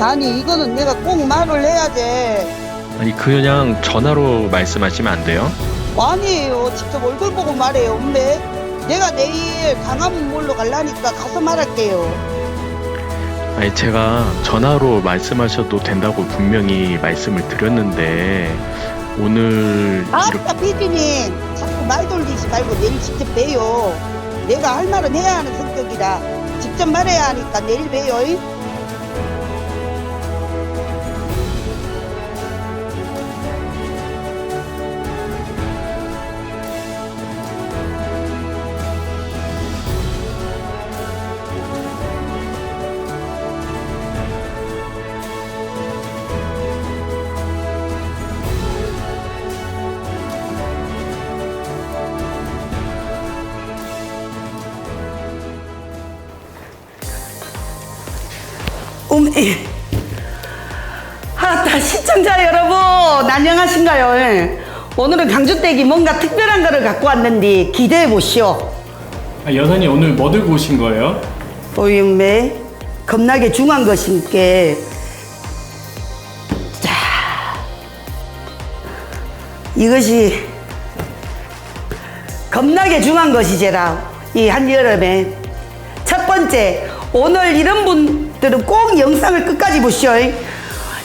아니 이거는 내가 꼭 말을 해야지. 아니 그냥 전화로 말씀하시면 안 돼요? 아니에요. 직접 얼굴 보고 말해요. 엄매 내가 내일 강화문 몰로 가려니까 가서 말할게요. 아니 제가 전화로 말씀하셔도 된다고 분명히 말씀을 드렸는데 오늘 이렇게 아따 피디님. 자꾸 말 돌리지 말고 내일 직접 봬요. 내가 할 말은 해야 하는 성격이라 직접 말해야 하니까 내일 봬요 아따 시청자 여러분 안녕하신가요? 예. 오늘은 강주댁이 뭔가 특별한 거를 갖고 왔는데 기대해 보시오. 아, 여사님 오늘 뭐 들고 오신 거예요? 보임매 겁나게 중한 것인게 자 이것이 겁나게 중한 것이제라 이 한여름에 첫 번째 오늘 이런 분 들은 꼭 영상을 끝까지 보시오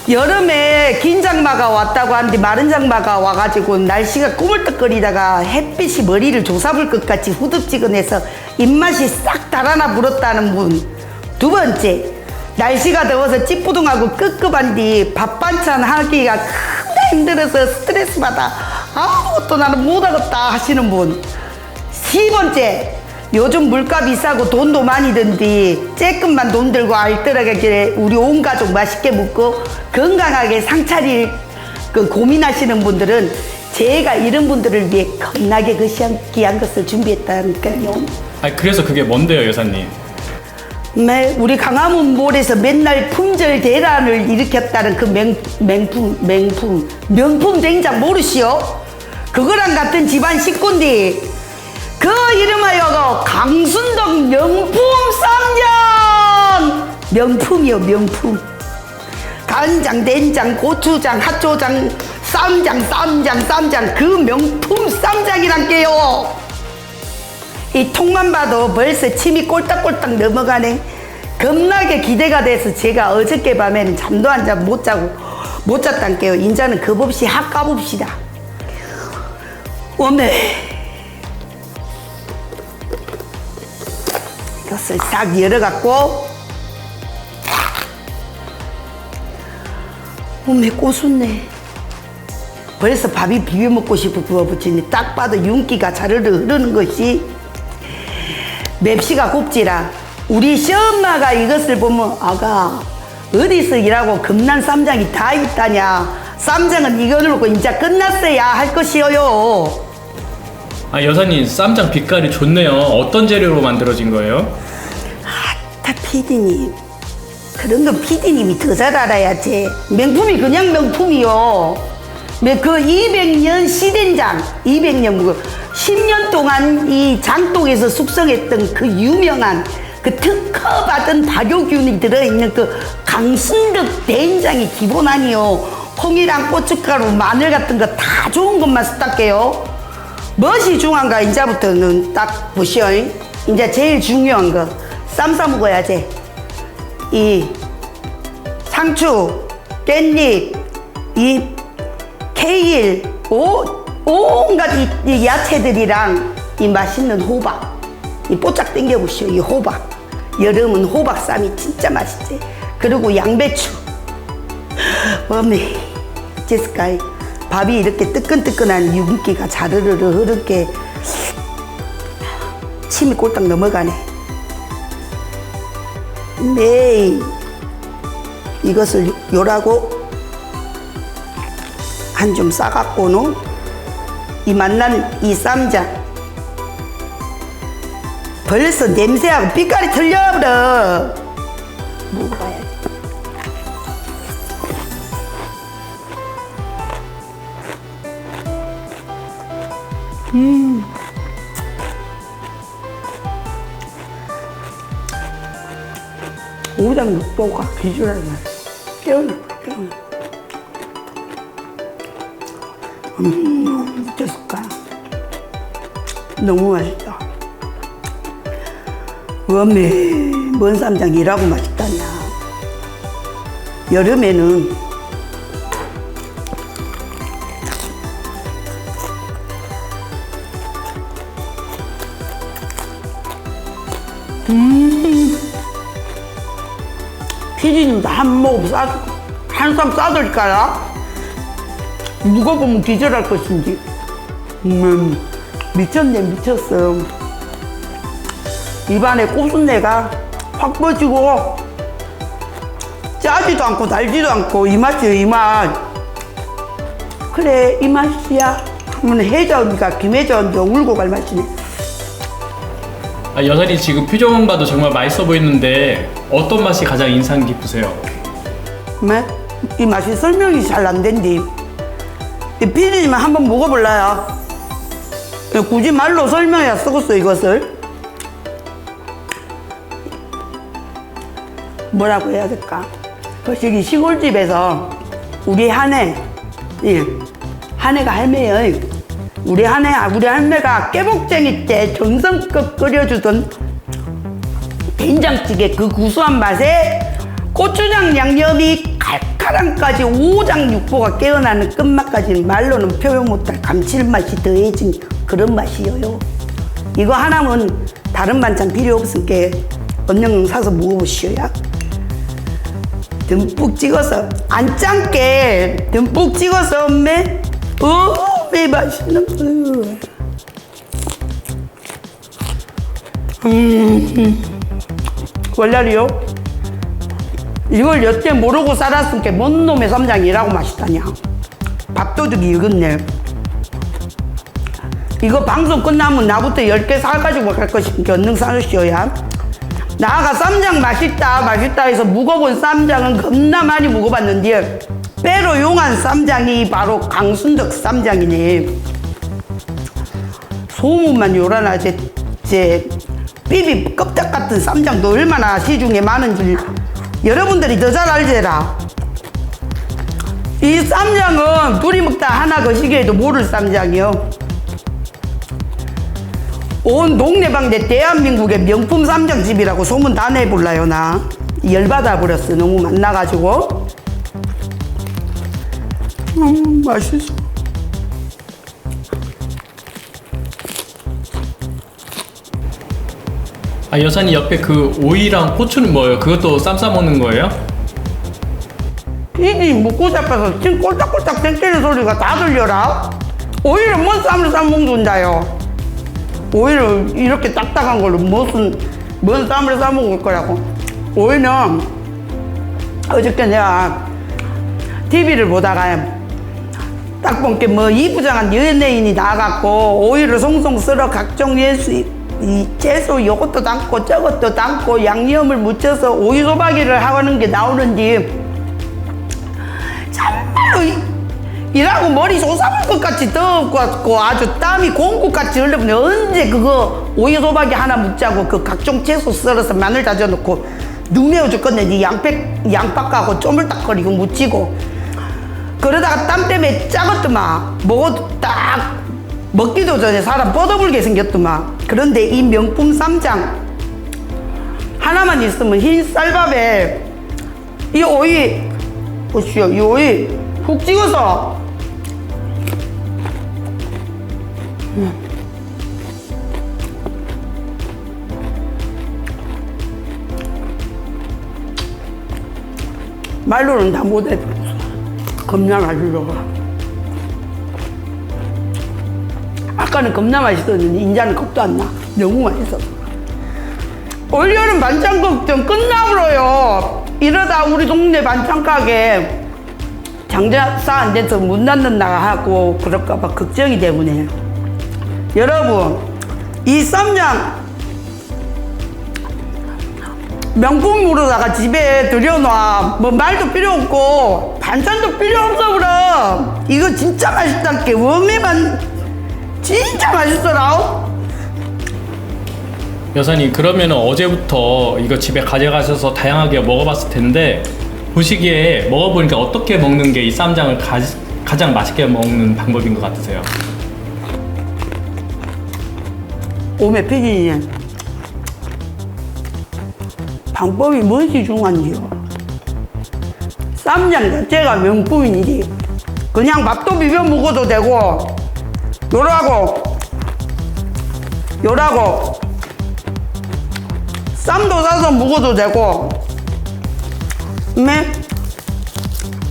여름에 긴 장마가 왔다고 하는데 마른 장마가 와가지고 날씨가 꾸물떡거리다가 햇빛이 머리를 조사볼 것 같이 후덥지근해서 입맛이 싹 달아나 불었다는 분. 두 번째, 날씨가 더워서 찌뿌둥하고 끄급한 뒤 밥 반찬 하기가 크다 힘들어서 스트레스 받아 아무것도 나는 못하겠다 하시는 분. 세 번째, 요즘 물가 비싸고 돈도 많이 든디 쬐끔만 돈 들고 알뜰하게 우리 온 가족 맛있게 먹고 건강하게 상차릴 그 고민하시는 분들은 제가 이런 분들을 위해 겁나게 그 귀한, 귀한 것을 준비했다니까요. 아 그래서 그게 뭔데요 여사님? 네, 우리 강화문 몰에서 맨날 품절 대란을 일으켰다는 그 맹, 맹품, 맹품, 명품 된장 모르시오? 그거랑 같은 집안 식구인데, 그 이름하여 강순덕 명품 쌈장! 명품이요, 명품. 간장, 된장, 고추장, 핫초장, 쌈장, 쌈장, 쌈장, 그 명품 쌈장이란게요. 이 통만 봐도 벌써 침이 꼴딱꼴딱 넘어가네. 겁나게 기대가 돼서 제가 어저께 밤에는 잠도 한잠못 자고 못 잤단게요. 인자는 겁없이 학 까봅시다. 오늘 이것을 싹 열어갖고 오메 꼬순네. 벌써 밥이 비벼 먹고 싶어 부어붙이니 딱 봐도 윤기가 자르르 흐르는 것이 맵시가 곱지라. 우리 시엄마가 이것을 보면 아가 어디서 일하고 금난 쌈장이 다 있다냐. 쌈장은 이거 놓고 이제 끝났어야 할 것이요 아 여사님 쌈장 빛깔이 좋네요. 어떤 재료로 만들어진 거예요? 다 피디님. 그런 건 피디님이 더 잘 알아야지. 명품이 그냥 명품이요. 뭐그 200년 시된장 200년 그 10년 동안 이 장독에서 숙성했던 그 유명한 그 특허받은 발효균이 들어있는 그 강순덕 된장이 기본 아니요. 콩이랑 고춧가루 마늘 같은 거 다 좋은 것만 쓰다게요 무엇이 중요한가 이제부터는 딱 보시오 이제 제일 중요한 거 쌈싸 먹어야지 이 상추, 깻잎, 이 케일, 오, 온갖 이, 이 야채들이랑 이 맛있는 호박, 이 뽀짝 당겨보시오, 이 호박. 여름은 호박 쌈이 진짜 맛있지. 그리고 양배추. 어메, 어째을까 밥이 이렇게 뜨끈뜨끈한 윤기가 자르르르 흐르게 침이 꼴딱 넘어가네. 네. 이것을 요라고 한 좀 싸갖고는 이 만난 이 쌈장 벌써 냄새하고 빛깔이 틀려버려 먹어봐야 지 오장 육보가 비주얼 맛. 깨어나, 깨어나. 음, 미쳤을까? 너무 맛있다. 웜에 먼 쌈장 이라고 맛있다냐. 여름에는 피디님도 한 모금 싸, 한쌈 싸들까요? 누가 보면 기절할 것인지. 음, 미쳤네, 미쳤어. 입안에 곱순내가 확 퍼지고, 짜지도 않고 달지도 않고, 이 맛이에요, 이 맛. 그래, 이 맛이야. 하면 혜자 언니가 김혜자 언니가 울고 갈 맛이네. 아, 여사님 지금 표정 봐도 정말 맛있어 보이는데 어떤 맛이 가장 인상 깊으세요? 네? 이 맛이 설명이 잘 안 된디. 이 피디님 한번 먹어볼래요? 굳이 말로 설명해야 쓰겠어, 이것을. 뭐라고 해야 될까? 거시기 시골집에서 우리 한해, 예, 한해가 할매예요. 우리 한해, 우리 할매가 깨복쟁이 때 정성껏 끓여주던 된장찌개 그 구수한 맛에 고추장 양념이 칼칼함까지 오장 육보가 깨어나는 끝맛까지는 말로는 표현 못할 감칠맛이 더해진 그런 맛이에요. 이거 하나면 다른 반찬 필요 없으니까 언영 사서 먹어보시오야. 듬뿍 찍어서 안 짠게 듬뿍 찍어서 엄매 어 매 맛있는 거. 월날이요? 이걸 여태 모르고 살았으니까 뭔 놈의 쌈장이라고 맛있다냐 밥도둑이 익었네 이거 방송 끝나면 나부터 10개 사가지고 갈 것이니까 얼른 사주시오야 나가 쌈장 맛있다 맛있다 해서 묵어본 쌈장은 겁나 많이 묵어봤는데 빼로 용한 쌈장이 바로 강순덕 쌈장이네 소문만 요란하 제, 제 삐비 껍데기 같은 쌈장도 얼마나 시중에 많은지 여러분들이 더 잘 알제라. 이 쌈장은 둘이 먹다 하나 거시기에도 모를 쌈장이요. 온 동네방네 대한민국의 명품 쌈장집이라고 소문 다 내볼라요 나. 열받아 버렸어. 너무 만나가지고 음 맛있어 아, 여사님 옆에 그 오이랑 고추는 뭐예요? 그것도 쌈싸 먹는 거예요? 이기 먹고 잡아서 지금 꼴딱꼴딱 땡기는 소리가 다 들려라 오이를 뭔 쌈을 싸먹는다요 오이를 이렇게 딱딱한 걸로 무슨 뭔 쌈을 싸먹을 거라고 오이는 어저께 내가 TV를 보다가 딱 본게 뭐 이부장한 연예인이 나가고 오이를 송송 썰어 각종 예수 이 채소 요것도 담고 저것도 담고 양념을 묻혀서 오이 소박이를 하는 게 나오는지 정말로 이- 일하고 머리 솟아올 것 같이 더웠고 아주 땀이 공구같이 흘러보네 언제 그거 오이 소박이 하나 묵자고 그 각종 채소 썰어서 마늘 다져놓고 눈 매워 죽겠네 니 양팩 양팍하고 쪼물딱거리고 묻히고 그러다가 땀 때문에 짜겠더만 먹어도 딱 먹기도 전에 사람 뻗어불게 생겼더만 그런데 이 명품 쌈장 하나만 있으면 흰 쌀밥에 이 오이 보시오 이 오이 푹 찍어서 음. 말로는 다 못해 겁나 맛있어 아까는 겁나 맛있었는데 인자는 겁도 안 나. 너무 맛있어. 올여름 반찬 걱정 끝나버려요. 이러다 우리 동네 반찬 가게 장사 안 돼서 문 닫는다 하고 그럴까봐 걱정이 때문에. 여러분 이 쌈장 명품으로다가 집에 들여놔. 뭐 말도 필요 없고 반찬도 필요 없어 그럼 이거 진짜 맛있다께 웜에만 진짜 맛있어라 여사님 그러면 어제부터 이거 집에 가져가셔서 다양하게 먹어봤을 텐데 보시기에 먹어보니까 어떻게 먹는 게 이 쌈장을 가, 가장 맛있게 먹는 방법인 것 같으세요? 오메 피디님 방법이 무엇이 중요한지요? 쌈장 자체가 명품이지. 그냥 밥도 비벼 먹어도 되고 요라고 요라고 쌈도 싸서 먹어도 되고 네?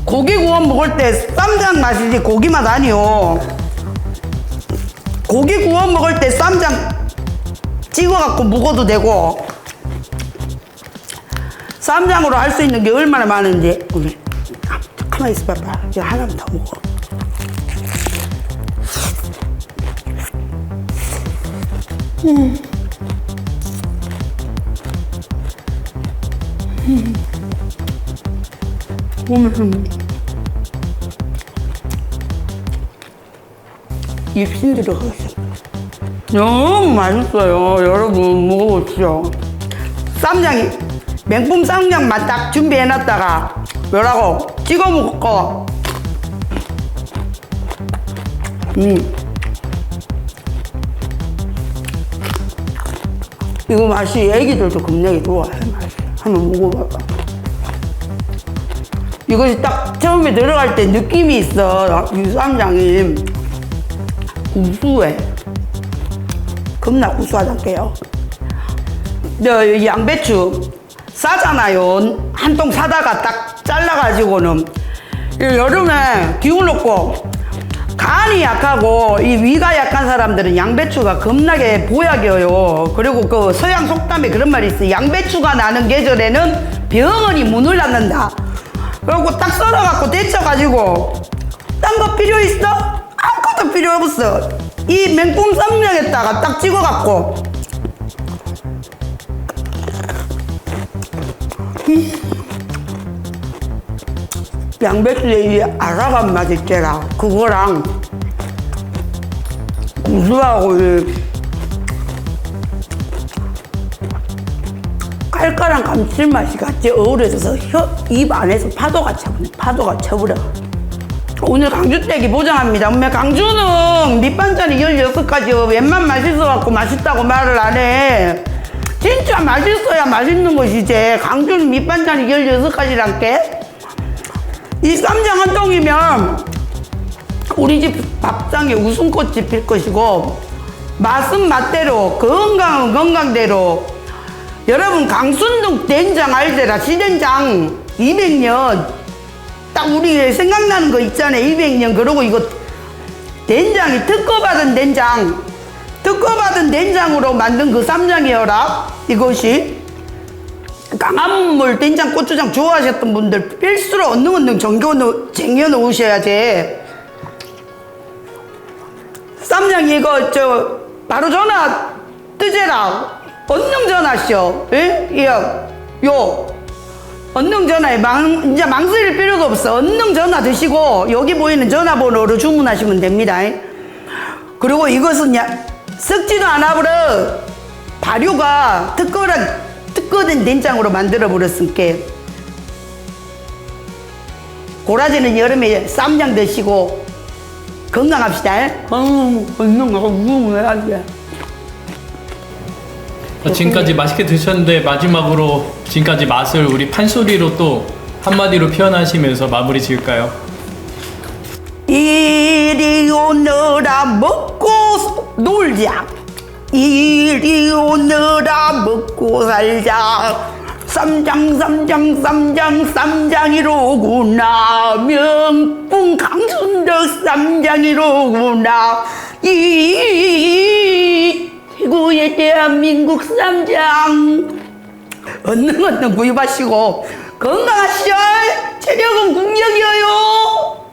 고기 구워 먹을 때 쌈장 맛이지 고기 맛 아니요 고기 구워 먹을 때 쌈장 찍어갖고 먹어도 되고 쌈장으로 할 수 있는 게 얼마나 많은지 가만히 있어봐봐 이거 하나만 더 먹어 음. 입신 들어가 있어 너무 맛있어요. 여러분 먹어보시죠. 쌈장이 맹품 쌈장 맛 딱 준비해놨다가 뭐라고 찍어 먹고 음. 이거 맛이 애기들도 겁나게 좋아해 한번 먹어봐봐. 이것이 딱 처음에 들어갈 때 느낌이 있어 이 쌈장이 구수해. 겁나 구수하단게요. 저 양배추 싸잖아요. 한 통 사다가 딱 잘라가지고는 이 여름에 기운 없고 간이 약하고 이 위가 약한 사람들은 양배추가 겁나게 보약이에요. 그리고 그 서양 속담에 그런 말이 있어. 양배추가 나는 계절에는 병원이 문을 닫는다. 그리고 딱 썰어갖고 데쳐가지고 딴 거 필요 있어? 아무것도 필요 없어. 이 맹품 쌈장에다가 딱 찍어갖고 음. 양배추의 이 아삭한 맛 있잖아. 그거랑 구수하고 이 깔깔한 감칠맛이 같이 어우러져서 혀, 입 안에서 파도가 쳐버려. 파도가 쳐버려. 오늘 강주댁이 보장합니다. 엄마 강주는 밑반찬이 16가지 웬만 맛있어갖고 맛있다고 말을 안 해. 진짜 맛있어야 맛있는 것이지. 강주는 밑반찬이 16가지란 게. 이 쌈장 한 통이면 우리 집 밥상에 웃음꽃이 필 것이고 맛은 맛대로 건강은 건강대로. 여러분 강순동 된장 알제라? 시된장 200년. 딱 우리 생각나는 거 있잖아요. 200년. 그러고 이거 된장이 특허받은 된장. 특허받은 된장으로 만든 그 쌈장이어라? 이것이 강한 물 된장 고추장 좋아하셨던 분들 필수로 얻는 얻는 정겨 쟁여 놓으셔야지. 쌈장 이거 저 바로 전화 뜨제라. 언능 전화쇼 예? 요, 요. 언능 전화에 망, 이제 망설일 필요가 없어. 언능 전화 드시고 여기 보이는 전화번호로 주문하시면 됩니다. 그리고 이것은 야, 썩지도 않아 버려. 발효가 특허란 특허된 된장으로 만들어 버렸으니까. 고라지는 여름에 쌈장 드시고 건강합시다. 어, 건강하고 무궁해야지. 어, 지금까지 맛있게 드셨는데 마지막으로 지금까지 맛을 우리 판소리로 또 한마디로 표현하시면서 마무리 지을까요? 이리 오너라 먹고 놀자 이리 오너라 먹고 살자. 쌈장 쌈장 쌈장 쌈장이로구나. 명품 강순덕 쌈장이로구나. 이 최고의 대한민국 쌈장. 얻는 얻는 구입하시고 건강하시오 체력은 국력이에요